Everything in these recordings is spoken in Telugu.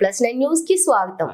ప్లస్ నైన్ న్యూస్ కి స్వాగతం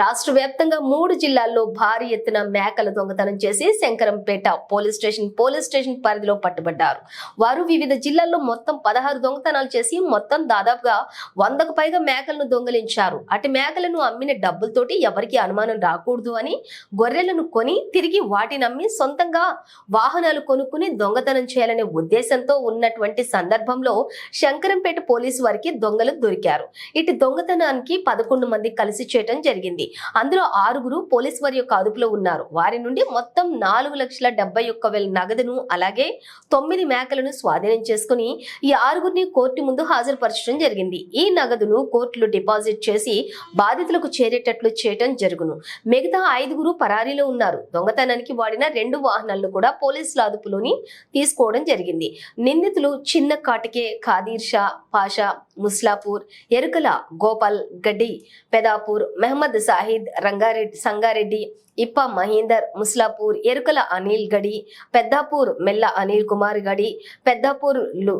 రాష్ట్ర వ్యాప్తంగా మూడు జిల్లాల్లో భారీ ఎత్తున మేకల దొంగతనం చేసి Shankarampet police station police station పరిధిలో పట్టుబడ్డారు. వారు వివిధ జిల్లాల్లో మొత్తం పదహారు దొంగతనాలు చేసి మొత్తం దాదాపుగా వందకు పైగా మేకలను దొంగలించారు. అటు మేకలను అమ్మిన డబ్బులతోటి ఎవరికి అనుమానం రాకూడదు అని గొర్రెలను కొని తిరిగి వాటిని అమ్మి సొంతంగా వాహనాలు కొనుక్కుని దొంగతనం చేయాలనే ఉద్దేశంతో ఉన్నటువంటి సందర్భంలో శంకరంపేట పోలీసు వారికి దొంగలు దొరికారు. ఇటు దొంగతనానికి పదకొండు మంది కలిసి చేయటం జరిగింది. జరిగింది. అందులో ఆరుగురు పోలీసు వారి యొక్క అదుపులో ఉన్నారు. వారి నుండి మొత్తం నాలుగు లక్షల డెబ్బై ఒక్క వేల నగదును అలాగే తొమ్మిది మేకలను స్వాధీనం చేసుకుని ఈ ఆరుగురిని కోర్టు ముందు హాజరుపరచడం జరిగింది. ఈ నగదును కోర్టులో డిపాజిట్ చేసి బాధితులకు చేరేటట్లు చేయటం జరుగును. మిగతా ఐదుగురు పరారీలో ఉన్నారు. దొంగతనానికి వాడిన రెండు వాహనాలను కూడా పోలీసుల అదుపులోని తీసుకోవడం జరిగింది. నిందితులు చిన్న కాటికే ఖాదీర్ షా పాషా ముస్లాపూర్ ఎరుకల గోపాల్ గడ్డి పెదాపూర్ మెహమ్మద్ సాహిద్ రంగారెడ్డి సంగారెడ్డి ఇప్ప మహేందర్ ముస్లాపూర్ ఎరుకల అనిల్ గడి పెద్దాపూర్ మెల్ల అనిల్ కుమార్ గడి పెద్దాపూర్లు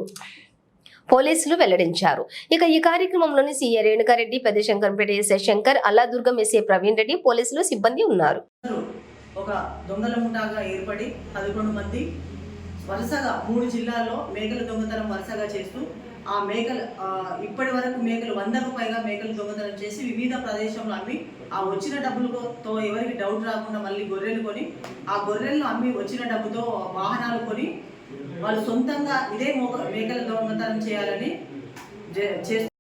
పోలీసులు వెల్లడించారు. ఇక ఈ కార్యక్రమంలోని CA Renukareddy Peddashankarampet SA Shankar Alladurgam SA Praveen Reddy పోలీసులు సిబ్బంది ఉన్నారు. ఒక దొంగల ముఠాగా ఏర్పడి పదకొండు మంది వరుసగా మూడు జిల్లాల్లో మేకల దొంగతనం వరుసగా చేస్తూ ఆ మేకలు ఇప్పటి వరకు మేకలు వందకు పైగా మేకలు దొంగతనం చేసి వివిధ ప్రదేశంలో అమ్మి ఆ వచ్చిన డబ్బులతో ఎవరికి డౌట్ రాకుండా మళ్ళీ గొర్రెలు కొని ఆ గొర్రెలను అమ్మి వచ్చిన డబ్బుతో వాహనాలు కొని వాళ్ళు సొంతంగా ఇదే మేకల దొంగతనం చేయాలని చే- చేస్తూ